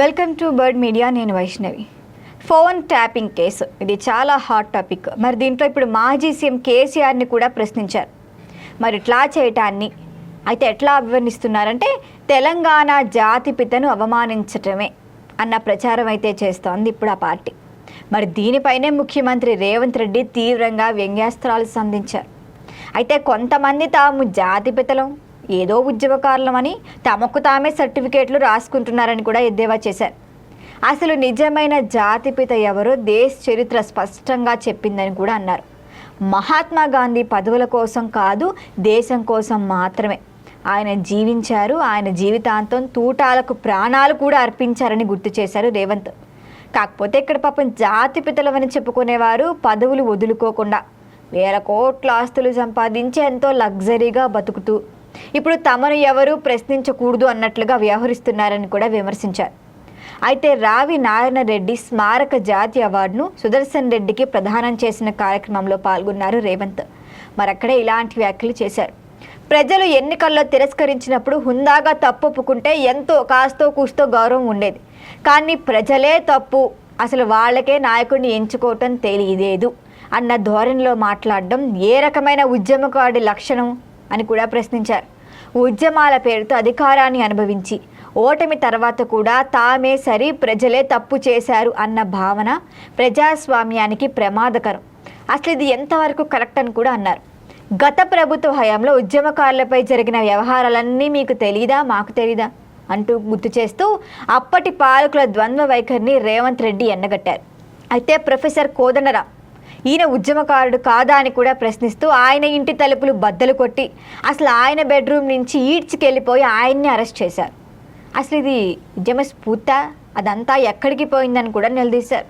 Welcome to bird media నేను Vaishnavi. Phone tapping case ఇది చాలా హాట్ టాపిక్ మరి దీంట్లో ఇప్పుడు మాజీ సీఎం కేసీఆర్ని కూడా ప్రశ్నించారు. మరి ఇట్లా చేయటాన్ని అయితే ఎట్లా అభివర్ణిస్తున్నారంటే తెలంగాణ జాతిపితను అవమానించటమే అన్న ప్రచారం అయితే చేస్తోంది ఇప్పుడు ఆ పార్టీ. మరి దీనిపైనే ముఖ్యమంత్రి రేవంత్ రెడ్డి తీవ్రంగా వ్యంగ్యాస్త్రాలు సంధించారు. అయితే కొంతమంది తాము జాతిపితలం ఏదో ఉద్యమకారులమని తమకు తామే సర్టిఫికేట్లు రాసుకుంటున్నారని కూడా ఎద్దేవా చేశారు. అసలు నిజమైన జాతిపిత ఎవరో దేశ చరిత్ర స్పష్టంగా చెప్పిందని కూడా అన్నారు. మహాత్మా గాంధీ పదవుల కోసం కాదు దేశం కోసం మాత్రమే. ఆయన జీవించారు ఆయన జీవితాంతం తూటాలకు ప్రాణాలు కూడా అర్పించారని గుర్తు చేశారు రేవంత్. కాకపోతే ఇక్కడ పాపం జాతిపితలవని చెప్పుకునేవారు పదవులు వదులుకోకుండా. వేల కోట్ల ఆస్తులు సంపాదించి ఎంతో లగ్జరీగా బతుకుతూ ఇప్పుడు తమను ఎవరూ ప్రశ్నించకూడదు అన్నట్లుగా వ్యవహరిస్తున్నారని కూడా విమర్శించారు. అయితే రావి నారాయణ రెడ్డి స్మారక జాతీయ అవార్డును సుదర్శన్ రెడ్డికి ప్రదానం చేసిన కార్యక్రమంలో పాల్గొన్నారు రేవంత్. మరక్కడే ఇలాంటి వ్యాఖ్యలు చేశారు. ప్రజలు ఎన్నికల్లో తిరస్కరించినప్పుడు హుందాగా తప్పు ఒప్పుకుంటే ఎంతో కాస్తో కూస్తో గౌరవం ఉండేది. కానీ ప్రజలే తప్పు అసలు వాళ్ళకే నాయకుడిని ఎంచుకోవటం తెలియలేదు అన్న ధోరణిలో మాట్లాడడం ఏ రకమైన ఉద్యమకాడి లక్షణం? అని కూడా ప్రశ్నించారు. ఉద్యమాల పేరుతో అధికారాన్ని అనుభవించి ఓటమి తర్వాత కూడా తామే సరి ప్రజలే తప్పు చేశారు అన్న భావన ప్రజాస్వామ్యానికి ప్రమాదకరం. అసలు ఇది ఎంతవరకు కరెక్ట్ అని కూడా అన్నారు. గత ప్రభుత్వ హయాంలో ఉద్యమకారులపై జరిగిన వ్యవహారాలన్నీ మీకు తెలీదా? మాకు తెలీదా? అంటూ గుర్తు చేస్తూ అప్పటి పాలకుల ద్వంద్వ వైఖరిని రేవంత్ రెడ్డి ఎండగట్టారు అయితే ప్రొఫెసర్ కోదండరాం ఈయన ఉద్యమకారుడు కాదా అని కూడా ప్రశ్నిస్తూ ఆయన ఇంటి తలుపులు బద్దలు కొట్టి అసలు ఆయన బెడ్రూమ్ నుంచి ఈడ్చుకెళ్ళిపోయి ఆయన్ని అరెస్ట్ చేశారు. అసలు ఇది ఉద్యమ స్ఫూర్త? అదంతా ఎక్కడికి పోయిందని కూడా నిలదీశారు.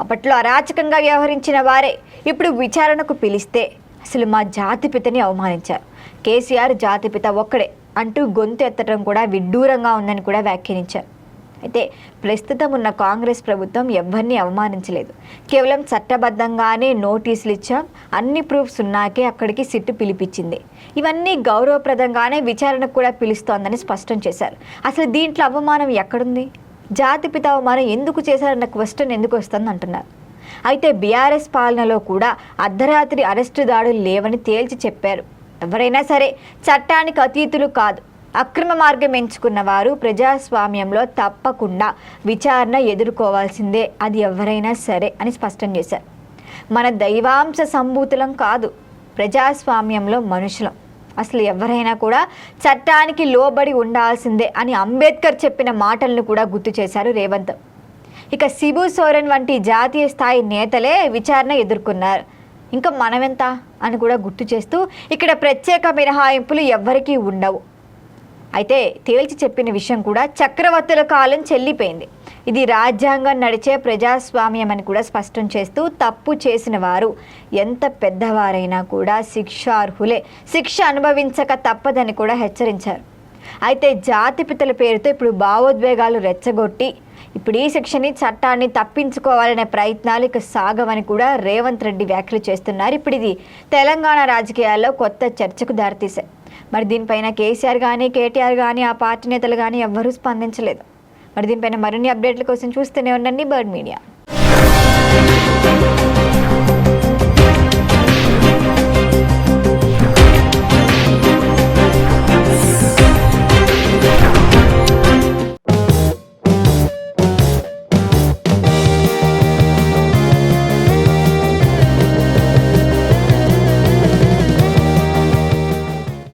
అప్పట్లో అరాచకంగా వ్యవహరించిన వారే ఇప్పుడు విచారణకు పిలిస్తే అసలు మా జాతిపితని అవమానించారు. కేసీఆర్ జాతిపిత ఒక్కడే అంటూ గొంతు ఎత్తడం కూడా విడ్డూరంగా ఉందని కూడా వ్యాఖ్యానించారు. అయితే ప్రస్తుతం ఉన్న కాంగ్రెస్ ప్రభుత్వం ఎవరిని అవమానించలేదు. కేవలం చట్టబద్ధంగానే నోటీసులు ఇచ్చాం అన్ని ప్రూఫ్స్ ఉన్నాకే అక్కడికి సిట్టు పిలిపించింది. ఇవన్నీ గౌరవప్రదంగానే విచారణకు కూడా పిలుస్తోందని స్పష్టం చేశారు. అసలు దీంట్లో అవమానం ఎక్కడుంది? జాతిపిత అవమానం ఎందుకు చేశారన్న క్వశ్చన్ ఎందుకు వస్తుంది అంటున్నారు. అయితే బీఆర్ఎస్ పాలనలో కూడా అర్ధరాత్రి అరెస్టు దాడులు లేవని తేల్చి చెప్పారు. ఎవరైనా సరే చట్టానికి అతీతులు కాదు. అక్రమ మార్గం ఎంచుకున్న వారు ప్రజాస్వామ్యంలో తప్పకుండా విచారణ ఎదుర్కోవాల్సిందే. అది ఎవరైనా సరే అని స్పష్టం చేశారు. మన దైవాంశ సంభూతులం కాదు ప్రజాస్వామ్యంలో మనుషులం. అసలు ఎవరైనా కూడా చట్టానికి లోబడి ఉండాల్సిందే అని అంబేద్కర్ చెప్పిన మాటలను కూడా గుర్తు చేశారు రేవంత్. ఇక సిబు సోరెన్ వంటి జాతీయ స్థాయి నేతలే విచారణ ఎదుర్కొన్నారు. ఇంకా మనమెంత అని కూడా గుర్తు చేస్తూ ఇక్కడ ప్రత్యేక మినహాయింపులు ఎవ్వరికీ ఉండవు. అయితే తేల్చి చెప్పిన విషయం కూడా చక్రవర్తుల కాలం చెల్లిపోయింది. ఇది రాజ్యాంగం నడిచే ప్రజాస్వామ్యం అని కూడా స్పష్టం చేస్తూ తప్పు చేసిన వారు ఎంత పెద్దవారైనా కూడా శిక్షార్హులే. శిక్ష అనుభవించక తప్పదని కూడా హెచ్చరించారు. అయితే జాతిపితల పేరుతో ఇప్పుడు భావోద్వేగాలు రెచ్చగొట్టి ఇప్పుడు ఈ శిక్షని చట్టాన్ని తప్పించుకోవాలనే ప్రయత్నాలు ఇక సాగవని కూడా రేవంత్ రెడ్డి వ్యాఖ్యలు చేస్తున్నారు. ఇప్పుడు ఇది తెలంగాణ రాజకీయాల్లో కొత్త చర్చకు దారితీశాయి. మరి దీనిపైన కేసీఆర్ కానీ కేటీఆర్ కానీ ఆ పార్టీ నేతలు కానీ ఎవ్వరూ స్పందించలేదు. మరి దీనిపైన మరిన్ని అప్డేట్ల కోసం చూస్తూనే ఉండండి బర్డ్ మీడియా.